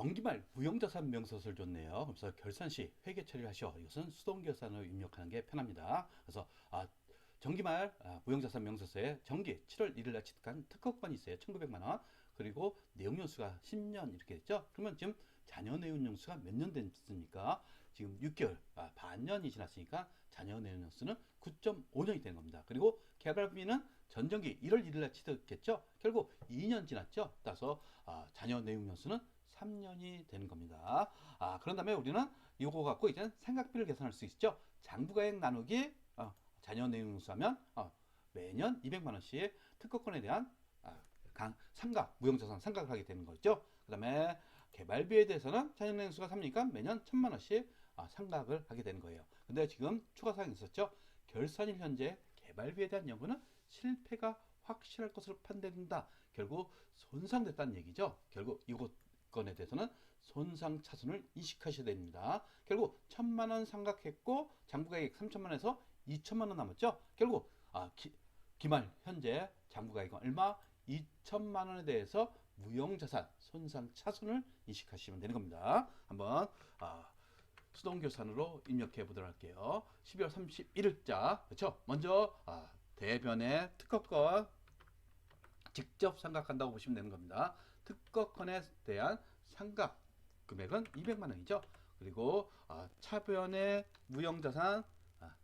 정기말 무형자산 명세서를 줬네요. 그래서 결산 시 회계 처리를 하셔. 이것은 수동 결산으로 입력하는 게 편합니다. 그래서 아, 정기말 아, 무형자산 명세서에 정기 7월 1일 날 취득한 특허권이 있어요. 1,900만 원. 그리고 내용연수가 10년 이렇게 됐죠. 그러면 지금 자녀 내용연수가 몇 년 됐습니까? 지금 6개월, 아, 반년이 지났으니까 자녀 내용연수는 9.5년이 되는 겁니다. 그리고 개발비는 전정기 1월 1일 날 취득했죠. 결국 2년 지났죠. 따라서 아, 자녀 내용연수는 3년이 되는 겁니다. 아, 그런 다음에 우리는 이거 갖고 이제 생각비를 계산할 수 있죠. 장부가액 나누기 어, 자녀 내용연수하면 어, 매년 200만 원씩 특허권에 대한 아, 강, 상각, 무형자산 상각을 하게 되는 거죠. 그 다음에 개발비에 대해서는 자녀 내용수가 3니까 매년 1000만 원씩 아, 상각을 하게 되는 거예요. 근데 지금 추가 사항이 있었죠. 결산일 현재 개발비에 대한 연구는 실패가 확실할 것으로 판단된다. 결국 손상됐다는 얘기죠. 결국 이것 건에 대해서는 손상 차순을 인식하셔야 됩니다. 결국 천만 원 상각했고 장부가액 3천만 원에서 2천만 원 남았죠. 결국 아, 기, 기말 현재 장부가액은 얼마? 2천만 원에 대해서 무형자산 손상 차순을 인식하시면 되는 겁니다. 한번 아, 수동결산으로 입력해 보도록 할게요. 12월 31일자 그렇죠? 먼저 아, 대변의 특허권 직접 상각한다고 보시면 되는 겁니다. 특허권에 대한 상각 금액은 200만 원이죠. 그리고 아, 차변의 무형자산 아,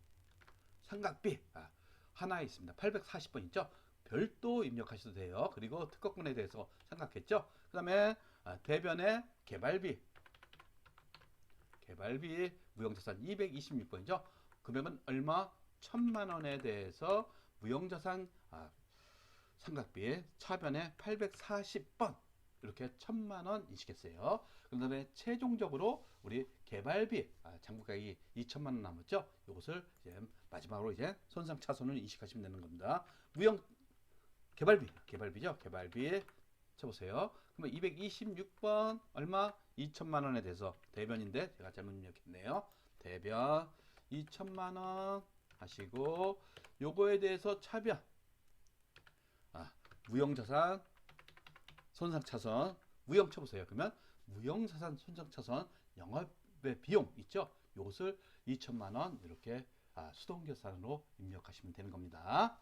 상각비 아, 하나에 있습니다. 840번 있죠. 별도 입력하셔도 돼요. 그리고 특허권에 대해서 상각했죠. 그 다음에 아, 대변의 개발비 개발비 무형자산 226번이죠. 금액은 얼마? 천만 원에 대해서 무형자산 아, 삼각비 차변에 840번 이렇게 천만 원 인식했어요. 그 다음에 최종적으로 우리 개발비 아, 장부가액이 2천만 원 남았죠. 이것을 이제 마지막으로 이제 손상 차손을 인식하시면 되는 겁니다. 무형 개발비 개발비죠. 개발비 쳐보세요. 그러면 226번 얼마? 2천만 원에 대해서 대변인데 제가 잘못 입력했네요. 대변 2천만 원 하시고 요거에 대해서 차변 아, 무형자산 손상차선 무형 쳐보세요. 그러면 무형자산 손상차선 영업의 비용 있죠? 요것을 2천만 원 이렇게 아, 수동결산으로 입력하시면 되는 겁니다.